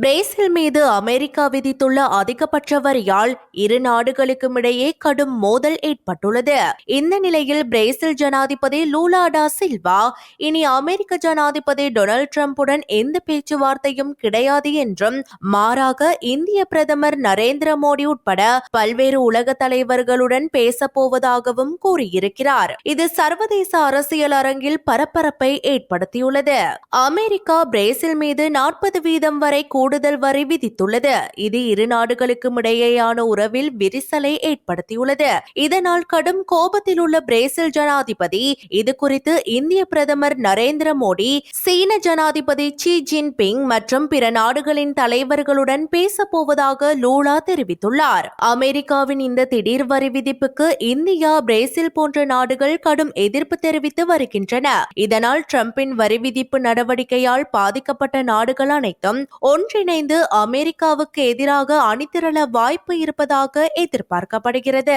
Brazil மீது America விதித்துள்ள அதிகபட்ச வரியால் இரு நாடுகளுக்கும் இடையே கடும் மோதல் ஏற்பட்டுள்ளது. இந்த நிலையில் பிரேசில் ஜனாதிபதி லூலாடா சில்வா இனி அமெரிக்க ஜனாதிபதி டொனால்ட் டிரம்புடன் எந்த பேச்சுவார்த்தையும் கிடையாது என்றும் மாறாக இந்திய பிரதமர் நரேந்திர மோடி உட்பட பல்வேறு உலக தலைவர்களுடன் பேசப்போவதாகவும் கூறியிருக்கிறார். இது சர்வதேச அரசியல் அரங்கில் பரபரப்பை ஏற்படுத்தியுள்ளது. அமெரிக்கா பிரேசில் மீது நாற்பது வீதம் வரை கூடுதல் வரி விதித்துள்ளது. இது இரு நாடுகளுக்கும் இடையேயான உறவில் விரிசலை ஏற்படுத்தியுள்ளது. இதனால் கடும் கோபத்தில் உள்ள பிரேசில் ஜனாதிபதி இது குறித்து இந்திய பிரதமர் நரேந்திர மோடி சீன ஜனாதிபதி ஷி ஜின்பிங் மற்றும் பிற நாடுகளின் தலைவர்களுடன் பேசப்போவதாக லூலா தெரிவித்துள்ளார். அமெரிக்காவின் இந்த திடீர் வரி விதிப்புக்கு இந்தியா பிரேசில் போன்ற நாடுகள் கடும் எதிர்ப்பு தெரிவித்து வருகின்றன. இதனால் டிரம்பின் வரி விதிப்பு நடவடிக்கையால் பாதிக்கப்பட்ட நாடுகள் அனைத்தும் ஒன்று ஒன்றிணைந்து அமெரிக்காவுக்கு எதிராக அணிதிரள வாய்ப்பு இருப்பதாக எதிர்பார்க்கப்படுகிறது.